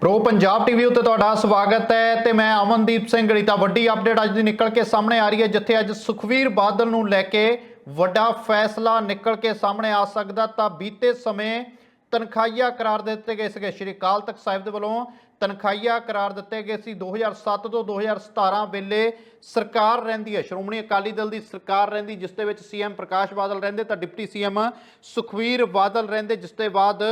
Pro Punjab TV ਉੱਤੇ ਤੁਹਾਡਾ ਸਵਾਗਤ ਹੈ ਤੇ ਮੈਂ ਅਮਨਦੀਪ ਸਿੰਘ ਗੜੀਤਾ ਵੱਡੀ ਅਪਡੇਟ ਅੱਜ ਦੀ ਨਿਕਲ ਕੇ ਸਾਹਮਣੇ ਆ ਰਹੀ ਹੈ, ਜਿੱਥੇ ਅੱਜ ਸੁਖਵੀਰ ਬਾਦਲ ਨੂੰ ਲੈ ਕੇ ਵੱਡਾ ਫੈਸਲਾ ਨਿਕਲ ਕੇ ਸਾਹਮਣੇ ਆ ਸਕਦਾ। ਤਾਂ ਬੀਤੇ ਸਮੇਂ ਤਨਖਾਹੀਆ ਕਰਾਰ ਦਿੱਤੇ ਗਏ ਸੀਗੇ। ਸ਼੍ਰੀ ਅਕਾਲ ਤਖਤ ਸਾਹਿਬ ਦੇ ਵੱਲੋਂ ਤਨਖਾਹੀਆ ਕਰਾਰ ਦਿੱਤੇ ਗਏ ਸੀ। 2007 ਤੋਂ 2017 ਵੇਲੇ ਸਰਕਾਰ ਰਹਿੰਦੀ ਹੈ। ਸ਼੍ਰੋਮਣੀ ਅਕਾਲੀ ਦਲ ਦੀ ਸਰਕਾਰ ਰਹਿੰਦੀ, ਜਿਸ ਦੇ ਵਿੱਚ ਸੀਐਮ ਪ੍ਰਕਾਸ਼ ਬਾਦਲ ਰਹਿੰਦੇ, ਤਾਂ ਡਿਪਟੀ ਸੀਐਮ ਸੁਖਵੀਰ ਬਾਦਲ ਰਹਿੰਦੇ, ਜਿਸ ਦੇ ਬਾਅਦ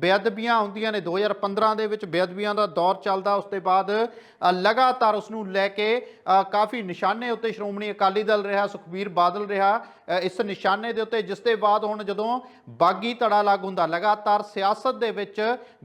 ਬੇਅਦਬੀਆਂ ਆਉਂਦੀਆਂ ਨੇ। 2015 ਦੇ ਵਿੱਚ ਬੇਅਦਬੀਆਂ ਦਾ ਦੌਰ ਚੱਲਦਾ। ਉਸ ਤੋਂ ਬਾਅਦ ਲਗਾਤਾਰ ਉਸ ਨੂੰ ਲੈ ਕੇ ਕਾਫੀ ਨਿਸ਼ਾਨੇ ਉੱਤੇ ਸ਼੍ਰੋਮਣੀ ਅਕਾਲੀ ਦਲ ਰਿਹਾ, ਸੁਖਬੀਰ ਬਾਦਲ ਰਿਹਾ। ਇਸ ਨਿਸ਼ਾਨੇ ਦੇ ਉੱਤੇ, ਜਿਸ ਦੇ ਬਾਅਦ ਹੁਣ ਜਦੋਂ ਬਾਗੀ ਧੜਾ ਲਾਗੂ ਹੁੰਦਾ, ਲਗਾਤਾਰ ਸਿਆਸਤ ਦੇ ਵਿੱਚ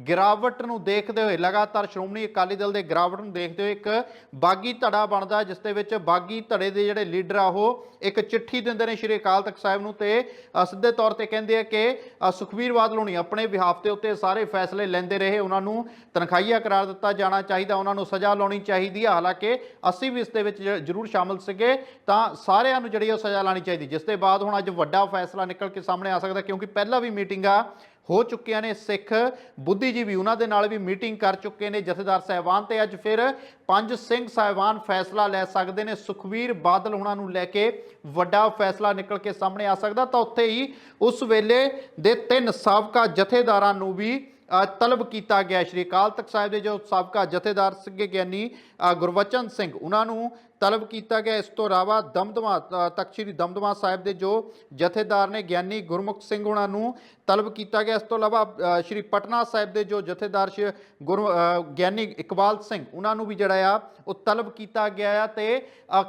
ਗਿਰਾਵਟ ਨੂੰ ਦੇਖਦੇ ਹੋਏ, ਲਗਾਤਾਰ ਸ਼੍ਰੋਮਣੀ ਅਕਾਲੀ ਦਲ ਦੇ ਗਿਰਾਵਟ ਨੂੰ ਦੇਖਦੇ ਹੋਏ ਇੱਕ ਬਾਗੀ ਧੜਾ ਬਣਦਾ, ਜਿਸ ਦੇ ਵਿੱਚ ਬਾਗੀ ਧੜੇ ਦੇ ਜਿਹੜੇ ਲੀਡਰ ਆ, ਉਹ ਇੱਕ ਚਿੱਠੀ ਦਿੰਦੇ ਨੇ ਸ਼੍ਰੀ ਅਕਾਲ ਤਖਤ ਸਾਹਿਬ ਨੂੰ ਤੇ ਸਿੱਧੇ ਤੌਰ ਤੇ ਕਹਿੰਦੇ ਆ ਕਿ ਸੁਖਬੀਰ ਬਾਦਲ ਹੋਣੀ ਆਪਣੇ ਵਿਹਾਫ ਦੇ ਉੱਤੇ ਸਾਰੇ ਫੈਸਲੇ ਲੈਂਦੇ ਰਹੇ, ਉਹਨਾਂ ਨੂੰ ਤਨਖਾਹੀਆ ਕਰਾਰ ਦਿੱਤਾ ਜਾਣਾ ਚਾਹੀਦਾ, ਉਹਨਾਂ ਨੂੰ ਸਜ਼ਾ ਲਾਉਣੀ ਚਾਹੀਦੀ ਹੈ ਹਾਲਾਂਕਿ ਅਸੀਂ ਵੀ ਇਸ ਦੇ ਵਿੱਚ ਜ਼ਰੂਰ ਸ਼ਾਮਲ ਸੀਗੇ, ਤਾਂ ਸਾਰਿਆਂ ਨੂੰ ਜਿਹੜੀ ਉਹ ਸਜ਼ਾ ਲਾਣੀ ਚਾਹੀਦੀ। ਜਿਸ ਦੇ ਬਾਅਦ ਹੁਣ ਅੱਜ ਵੱਡਾ ਫੈਸਲਾ ਨਿਕਲ ਕੇ ਸਾਹਮਣੇ ਆ ਸਕਦਾ, ਕਿਉਂਕਿ ਪਹਿਲਾਂ ਵੀ ਮੀਟਿੰਗਾਂ ਹੋ ਚੁੱਕੀਆਂ ਨੇ ਸਿੱਖ ਬੁੱਧੀਜੀਵੀ, ਉਹਨਾਂ ਦੇ ਨਾਲ ਵੀ ਮੀਟਿੰਗ ਕਰ ਚੁੱਕੇ ਨੇ ਜਥੇਦਾਰ ਸਾਹਿਬਾਨ ਤੇ। ਅੱਜ ਫਿਰ ਪੰਜ ਸਿੰਘ ਸਾਹਿਬਾਨ ਫੈਸਲਾ ਲੈ ਸਕਦੇ ਨੇ। ਸੁਖਵੀਰ ਬਾਦਲ ਉਹਨਾਂ ਨੂੰ ਲੈ ਕੇ ਵੱਡਾ ਫੈਸਲਾ ਨਿਕਲ ਕੇ ਸਾਹਮਣੇ ਆ ਸਕਦਾ। ਤਾਂ ਉੱਥੇ ਹੀ ਉਸ ਵੇਲੇ ਦੇ ਤਿੰਨ ਸਾਬਕਾ ਜਥੇਦਾਰਾਂ ਨੂੰ ਵੀ ਤਲਬ ਕੀਤਾ ਗਿਆ ਸ਼੍ਰੀ ਅਕਾਲ ਤਖਤ ਸਾਹਿਬ ਦੇ ਜੋ ਸਾਬਕਾ ਜਥੇਦਾਰ ਸਿੰਘ ਗਿਆਨੀ ਗੁਰਵਚਨ ਸਿੰਘ, ਉਹਨਾਂ ਨੂੰ ਤਲਬ ਕੀਤਾ ਗਿਆ। ਇਸ ਤੋਂ ਇਲਾਵਾ ਦਮਦਮਾ ਤਖਤ ਸ਼੍ਰੀ ਦਮਦਮਾ ਸਾਹਿਬ ਦੇ ਜੋ ਜਥੇਦਾਰ ਨੇ ਗਿਆਨੀ ਗੁਰਮੁਖ ਸਿੰਘ, ਉਹਨਾਂ ਨੂੰ ਤਲਬ ਕੀਤਾ ਗਿਆ। ਇਸ ਤੋਂ ਇਲਾਵਾ ਸ਼੍ਰੀ ਪਟਨਾ ਸਾਹਿਬ ਦੇ ਜੋ ਜਥੇਦਾਰ ਸ਼੍ਰੀ ਗਿਆਨੀ ਇਕਬਾਲ ਸਿੰਘ, ਉਹਨਾਂ ਨੂੰ ਵੀ ਜਿਹੜਾ ਆ, ਉਹ ਤਲਬ ਕੀਤਾ ਗਿਆ ਆ ਤੇ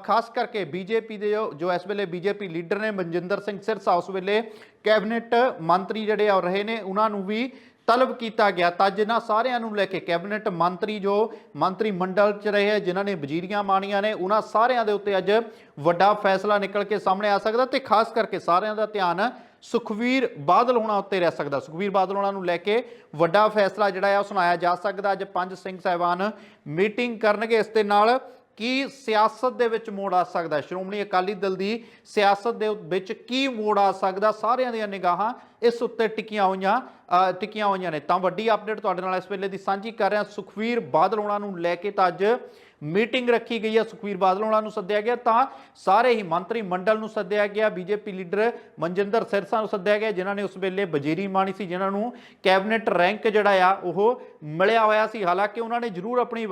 ਖਾਸ ਕਰਕੇ ਬੀਜੇਪੀ ਦੇ ਜੋ ਜੋ ਇਸ ਵੇਲੇ ਬੀਜੇਪੀ ਲੀਡਰ ਨੇ ਮਨਜਿੰਦਰ ਸਿੰਘ ਸਿਰਸਾ, ਉਸ ਵੇਲੇ ਕੈਬਨਿਟ ਮੰਤਰੀ ਜਿਹੜੇ ਆ ਰਹੇ ਨੇ, ਉਹਨਾਂ ਨੂੰ ਵੀ ਤਲਬ ਕੀਤਾ ਗਿਆ ਤਾਂ ਜਿਨ੍ਹਾਂ ਸਾਰਿਆਂ ਨੂੰ ਲੈ ਕੇ ਕੈਬਨਿਟ ਮੰਤਰੀ ਜੋ ਮੰਤਰੀ ਮੰਡਲ ਚ ਰਹੇ ਆ, ਜਿਨ੍ਹਾਂ ਨੇ ਵਜ਼ੀਰੀਆਂ ਮਾਣੀਆਂ ਨੇ ਉਹਨਾਂ ਸਾਰਿਆਂ ਦੇ ਉੱਤੇ ਅੱਜ ਵੱਡਾ ਫੈਸਲਾ ਨਿਕਲ ਕੇ ਸਾਹਮਣੇ ਆ ਸਕਦਾ ਤੇ ਖਾਸ ਕਰਕੇ ਸਾਰਿਆਂ ਦਾ ਧਿਆਨ ਸੁਖਵੀਰ ਬਾਦਲ ਹੋਣਾ ਉੱਤੇ ਰਹਿ ਸਕਦਾ। ਸੁਖਵੀਰ ਬਾਦਲ ਹੋਣਾ ਨੂੰ ਲੈ ਕੇ ਵੱਡਾ ਫੈਸਲਾ ਜਿਹੜਾ ਆ ਉਹ ਸੁਣਾਇਆ ਜਾ ਸਕਦਾ। ਅੱਜ ਪੰਜ ਸਿੰਘ ਸਾਹਿਬਾਨ ਮੀਟਿੰਗ ਕਰਨਗੇ। ਇਸ ਦੇ ਨਾਲ ਕੀ ਸਿਆਸਤ ਦੇ ਵਿੱਚ ਮੋੜ ਆ ਸਕਦਾ? ਸ਼੍ਰੋਮਣੀ ਅਕਾਲੀ ਦਲ ਦੀ ਸਿਆਸਤ ਦੇ ਵਿੱਚ ਕੀ ਮੋੜ ਆ ਸਕਦਾ? ਸਾਰਿਆਂ ਦੀਆਂ ਨਿਗਾਹਾਂ ਇਸ ਉੱਤੇ ਟਿਕੀਆਂ ਹੋਈਆਂ ਅ, ਟਿਕੀਆਂ ਹੋਈਆਂ ਨੇ। ਤਾਂ ਵੱਡੀ ਅਪਡੇਟ ਤੁਹਾਡੇ ਨਾਲ ਇਸ ਵੇਲੇ ਦੀ ਸਾਂਝੀ ਕਰ ਰਿਹਾ। ਸੁਖਵੀਰ ਬਾਦਲ ਹੋਣਾ ਨੂੰ ਲੈ ਕੇ ਤਾਂ ਅੱਜ ਮੀਟਿੰਗ ਰੱਖੀ ਗਈ ਹੈ। ਸੁਖਵੀਰ ਬਾਦਲ ਹੋਣਾ ਨੂੰ ਸੱਦਿਆ ਗਿਆ। ਤਾਂ ਸਾਰੇ ਹੀ ਮੰਤਰੀ ਮੰਡਲ ਨੂੰ ਸੱਦਿਆ ਗਿਆ। ਬੀਜੇਪੀ ਲੀਡਰ ਮਨਜਿੰਦਰ ਸਿਰਸਾ ਨੂੰ ਸੱਦਿਆ ਗਿਆ ਜਿਨ੍ਹਾਂ ਨੇ ਉਸ ਵੇਲੇ ਵਜ਼ੀਰੀ ਮਾਣੀ ਸੀ ਜਿਨ੍ਹਾਂ ਨੂੰ ਕੈਬਨਿਟ ਰੈਂਕ ਜਿਹੜਾ ਆ ਉਹ ਮਿਲਿਆ ਹੋਇਆ ਸੀ। ਹਾਲਾਂਕਿ ਉਹਨਾਂ ਨੇ ਜ਼ਰੂਰ ਆਪਣੀ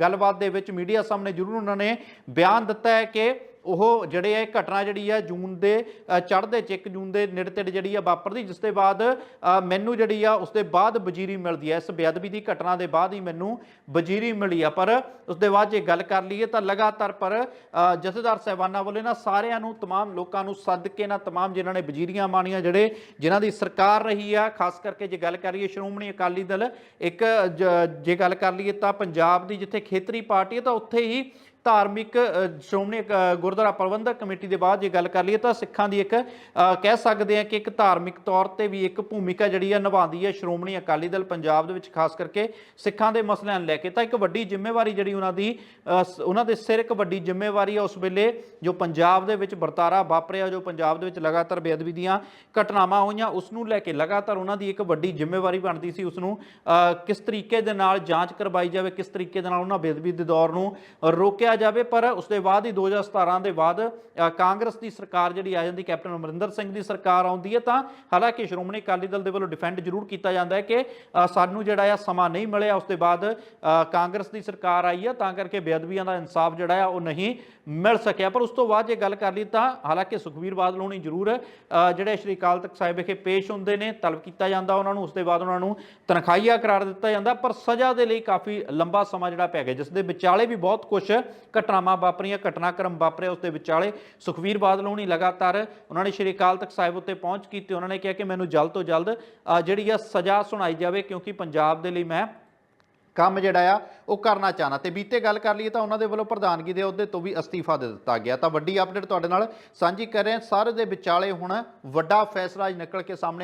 ਗੱਲਬਾਤ ਦੇ ਵਿੱਚ ਮੀਡੀਆ ਸਾਹਮਣੇ ਜ਼ਰੂਰ ਉਹਨਾਂ ਨੇ ਬਿਆਨ ਦਿੱਤਾ ਹੈ ਕਿ ਉਹ ਜਿਹੜੇ ਇਹ ਘਟਨਾ ਜਿਹੜੀ ਆ ਜੂਨ ਦੇ ਚੜ੍ਹਦੇ ਚ 1 ਜੂਨ ਦੇ ਨੇੜੇ ਤੇੜੇ ਜਿਹੜੀ ਆ ਵਾਪਰਦੀ ਜਿਸ ਦੇ ਬਾਅਦ ਅ, ਮੈਨੂੰ ਜਿਹੜੀ ਆ ਉਸ ਦੇ ਬਾਅਦ ਵਜ਼ੀਰੀ ਮਿਲਦੀ ਹੈ ਇਸ ਬੇਅਦਬੀ ਦੀ ਘਟਨਾ ਦੇ ਬਾਅਦ ਹੀ ਮੈਨੂੰ ਵਜ਼ੀਰੀ ਮਿਲੀ ਆ ਪਰ ਉਸ ਦੇ ਬਾਅਦ ਜੇ ਗੱਲ ਕਰ ਲਈਏ ਤਾਂ ਲਗਾਤਾਰ ਪਰ ਅ, ਜਥੇਦਾਰ ਸਾਹਿਬਾਨਾਂ ਵੱਲੋਂ ਨਾ ਸਾਰਿਆਂ ਨੂੰ तमाम ਲੋਕਾਂ ਨੂੰ ਸੱਦ ਕੇ ਨਾ तमाम ਜਿਨ੍ਹਾਂ ਨੇ ਵਜ਼ੀਰੀਆਂ ਮਾਣੀਆਂ ਜਿਹੜੇ ਜਿਨ੍ਹਾਂ ਦੀ ਸਰਕਾਰ ਰਹੀ ਆ ਖਾਸ ਕਰਕੇ ਜੇ ਗੱਲ ਕਰੀਏ ਸ਼੍ਰੋਮਣੀ ਅਕਾਲੀ ਦਲ ਇੱਕ ਜ- ਜੇ ਗੱਲ ਕਰ ਲਈਏ ਤਾਂ ਪੰਜਾਬ ਦੀ ਜਿੱਥੇ ਖੇਤਰੀ ਪਾਰਟੀ ਹੈ ਤਾਂ ਉੱਥੇ ਹੀ ਧਾਰਮਿਕ ਸ਼੍ਰੋਮਣੀ ਅ, ਗੁਰਦੁਆਰਾ ਪ੍ਰਬੰਧਕ ਕਮੇਟੀ ਦੇ ਬਾਅਦ ਜੇ ਗੱਲ ਕਰ ਲਈਏ ਤਾਂ ਸਿੱਖਾਂ ਦੀ ਇੱਕ ਕਹਿ ਸਕਦੇ ਆ ਕਿ ਇੱਕ ਧਾਰਮਿਕ ਤੌਰ ਤੇ ਵੀ ਇੱਕ ਭੂਮਿਕਾ ਜਿਹੜੀ ਆ ਨਿਭਾਉਂਦੀ ਹੈ ਸ਼੍ਰੋਮਣੀ ਅਕਾਲੀ ਦਲ ਪੰਜਾਬ ਦੇ ਵਿੱਚ ਖਾਸ ਕਰਕੇ ਸਿੱਖਾਂ ਦੇ ਮਸਲਿਆਂ ਨੂੰ ਲੈ ਕੇ। ਤਾਂ ਇੱਕ ਵੱਡੀ ਜ਼ਿੰਮੇਵਾਰੀ ਜਿਹੜੀ ਉਹਨਾਂ ਦੀ ਸ- ਉਹਨਾਂ ਦੇ ਸਿਰ ਇੱਕ ਵੱਡੀ ਜ਼ਿੰਮੇਵਾਰੀ ਆ ਉਸ ਵੇਲੇ ਜੋ ਪੰਜਾਬ ਦੇ ਵਿੱਚ ਵਰਤਾਰਾ ਵਾਪਰਿਆ ਜੋ ਪੰਜਾਬ ਦੇ ਵਿੱਚ ਲਗਾਤਾਰ ਬੇਅਦਬੀ ਦੀਆਂ ਘਟਨਾਵਾਂ ਹੋਈਆਂ ਉਸ ਨੂੰ ਲੈ ਕੇ ਲਗਾਤਾਰ ਉਹਨਾਂ ਦੀ ਇੱਕ ਵੱਡੀ ਜ਼ਿੰਮੇਵਾਰੀ ਬਣਦੀ ਸੀ ਉਸ ਨੂੰ ਕਿਸ ਤਰੀਕੇ ਦੇ ਨਾਲ ਜਾਂਚ ਕਰਵਾਈ ਜਾਵੇ ਕਿਸ ਤਰੀਕੇ ਦੇ ਨਾਲ ਉਹਨਾਂ ਬੇਅਦਬੀ ਦੇ ਦੌਰ ਨੂੰ ਰੋਕਿਆ ਜਾਵੇ, ਪਰ ਉਸ ਦੇ ਬਾਅਦ ਹੀ 2017 ਦੇ ਬਾਅਦ ਕਾਂਗਰਸ ਦੀ ਸਰਕਾਰ ਜਿਹੜੀ ਆ ਜਾਂਦੀ, ਕੈਪਟਨ ਅਮਰਿੰਦਰ ਸਿੰਘ ਦੀ ਸਰਕਾਰ ਆਉਂਦੀ ਹੈ, ਤਾਂ ਹਾਲਾਂਕਿ ਸ਼੍ਰੋਮਣੀ ਅਕਾਲੀ ਦਲ ਦੇ ਵੱਲੋਂ ਡਿਫੈਂਡ ਜ਼ਰੂਰ ਕੀਤਾ ਜਾਂਦਾ ਹੈ ਕਿ ਸਾਨੂੰ ਜਿਹੜਾ ਆ ਸਮਾਂ ਨਹੀਂ ਮਿਲਿਆ ਉਸ ਦੇ ਬਾਅਦ ਕਾਂਗਰਸ ਦੀ ਸਰਕਾਰ ਆਈ ਹੈ, ਤਾਂ ਕਰਕੇ ਬੇਅਦਬੀਆਂ ਦਾ ਇਨਸਾਫ ਜਿਹੜਾ ਆ, ਉਹ ਨਹੀਂ ਮਿਲ ਸਕਿਆ। ਪਰ ਉਸ ਤੋਂ ਬਾਅਦ ਜੇ ਗੱਲ ਕਰ ਲਈ ਤਾਂ ਹਾਲਾਂਕਿ ਸੁਖਵੀਰ ਬਾਦਲ ਹੋਣੀ ਜ਼ਰੂਰ ਜਿਹੜੇ ਸ਼੍ਰੀ ਅਕਾਲ ਤਖਤ ਸਾਹਿਬ ਵਿਖੇ ਪੇਸ਼ ਹੁੰਦੇ ਨੇ, ਤਲਬ ਕੀਤਾ ਜਾਂਦਾ ਉਹਨਾਂ ਨੂੰ ਉਸ ਦੇ ਬਾਅਦ ਉਹਨਾਂ ਨੂੰ ਤਨਖਾਹੀਆ ਕਰਾਰ ਦਿੱਤਾ ਜਾਂਦਾ, ਪਰ ਸਜ਼ਾ ਦੇ ਲਈ ਕਾਫੀ ਲੰਬਾ ਸਮਾਂ ਜਿਹੜਾ ਪੈ ਗਿਆ ਜਿਸ ਦੇ ਵਿਚਾਲੇ ਵੀ ਬਹੁਤ ਕੁਝ ਘਟਨਾਵਾਂ ਵਾਪਰੀਆਂ, ਘਟਨਾਕ੍ਰਮ ਵਾਪਰਿਆ ਉਸ ਦੇ ਵਿਚਾਲੇ। ਸੁਖਵੀਰ ਬਾਦਲ ਹੋਣੀ ਲਗਾਤਾਰ ਉਹਨਾਂ ਨੇ ਸ਼੍ਰੀ ਅਕਾਲ ਤਖਤ ਸਾਹਿਬ ਉੱਤੇ ਪਹੁੰਚ ਕੀਤੀ। ਉਹਨਾਂ ਨੇ ਕਿਹਾ ਕਿ ਮੈਨੂੰ ਜਲਦ ਤੋਂ ਜਲਦ ਜਿਹੜੀ ਆ ਸਜ਼ਾ ਸੁਣਾਈ ਜਾਵੇ ਕਿਉਂਕਿ ਪੰਜਾਬ ਦੇ ਲਈ ਮੈਂ ਕੰਮ ਜਿਹੜਾ ਆ, ਉਹ ਕਰਨਾ ਚਾਹਨਾ ਤੇ ਬੀਤੇ ਗੱਲ ਕਰ ਲਈਏ ਤਾਂ ਉਹਨਾਂ ਦੇ ਵੱਲੋਂ ਪ੍ਰਧਾਨਗੀ ਦੇ ਅਹੁਦੇ ਤੋਂ ਵੀ ਅਸਤੀਫਾ ਦੇ ਦਿੱਤਾ ਗਿਆ। ਤਾਂ ਵੱਡੀ ਅਪਡੇਟ ਤੁਹਾਡੇ ਨਾਲ ਸਾਂਝੀ ਕਰ ਰਹੇ ਹਾਂ। ਸਾਰੇ ਦੇ ਵਿਚਾਲੇ ਹੁਣ ਵੱਡਾ ਫੈਸਲਾ ਅੱਜ ਨਿਕਲ ਕੇ ਸਾਹਮਣੇ